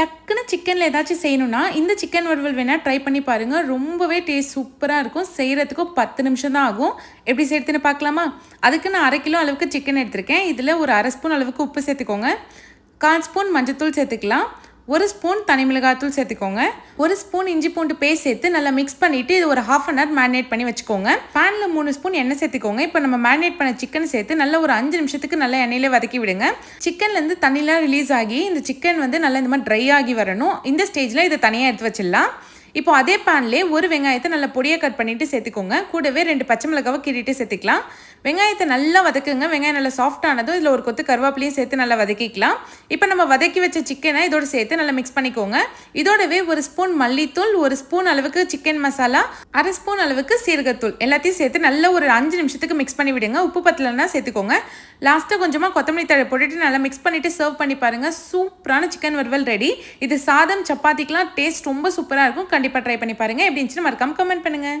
டக்குன்னு சிக்கனில் ஏதாச்சும் செய்யணும்னா இந்த சிக்கன் வறுவல் வேணால் ட்ரை பண்ணி பாருங்கள் ரொம்பவே டேஸ்ட் சூப்பராக இருக்கும். செய்கிறதுக்கும் பத்து நிமிஷம் தான் ஆகும். எப்படி செய்யறதுன்னு பார்க்கலாமா? அதுக்கு நான் அரை கிலோ அளவுக்கு சிக்கன் எடுத்திருக்கேன். இதில் ஒரு அரை ஸ்பூன் அளவுக்கு உப்பு சேர்த்துக்கோங்க. கால் ஸ்பூன் மஞ்சத்தூள் சேர்த்துக்கலாம். ஒரு ஸ்பூன் தனி மிளகாத்தூள் சேர்த்துக்கோங்க. ஒரு ஸ்பூன் இஞ்சி பூண்டு பேஸ்ட் சேர்த்து நல்லா மிக்ஸ் பண்ணிவிட்டு இது ஒரு ஹாஃப் அன் ஹவர் மேரினேட் பண்ணி வச்சுக்கோங்க. பேனில் மூணு ஸ்பூன் எண்ணெய் சேர்த்துக்கோங்க. இப்போ நம்ம மேரினேட் பண்ண சிக்கன் சேர்த்து நல்லா ஒரு அஞ்சு நிமிஷத்துக்கு நல்லா எண்ணெயில வதக்கி விடுங்க. சிக்கன்லேருந்து தண்ணிலாம் ரிலீஸ் ஆகி இந்த சிக்கன் வந்து நல்லா இந்த மாதிரி ட்ரை ஆகி வரணும். இந்த ஸ்டேஜில் இதை தனியாக எடுத்து வச்சிடலாம். இப்போ அதே பேன்லேயே ஒரு வெங்காயத்தை நல்லா பொடியாக கட் பண்ணிவிட்டு சேர்த்துக்கோங்க. கூடவே ரெண்டு பச்சை மிளகாவை கீறிட்டு சேர்த்துக்கலாம். வெங்காயத்தை நல்லா வதக்குங்க. வெங்காயம் நல்லா சாஃப்டானதும் இதில் ஒரு கொத்து கருவேப்பிலையும் சேர்த்து நல்லா வதக்கிக்கலாம். இப்போ நம்ம வதக்கி வச்ச சிக்கனை இதோட சேர்த்து நல்லா மிக்ஸ் பண்ணிக்கோங்க. இதோடவே ஒரு ஸ்பூன் மல்லித்தூள் ஒரு ஸ்பூன் அளவுக்கு சிக்கன் மசாலா அரை ஸ்பூன் அளவுக்கு சீரகத்தூள். எல்லாத்தையும் சேர்த்து நல்லா ஒரு அஞ்சு நிமிஷத்துக்கு மிக்ஸ் பண்ணி விடுங்க. உப்பு பத்தலன்னா சேர்த்துக்கோங்க. லாஸ்ட்டாக கொஞ்சமாக கொத்தமல்லி தழை போட்டுட்டு நல்லா மிக்ஸ் பண்ணிவிட்டு சர்வ் பண்ணி பாருங்கள் சூப்பரான சிக்கன் வறுவல் ரெடி இது சாதம் சப்பாத்திக்கெலாம் டேஸ்ட் ரொம்ப சூப்பராக இருக்கும். கண்டிப்பாக ட்ரை பண்ணி பாருங்கள் எப்படி இருந்துச்சுன்னு மறக்காமல் கமெண்ட் பண்ணுங்கள்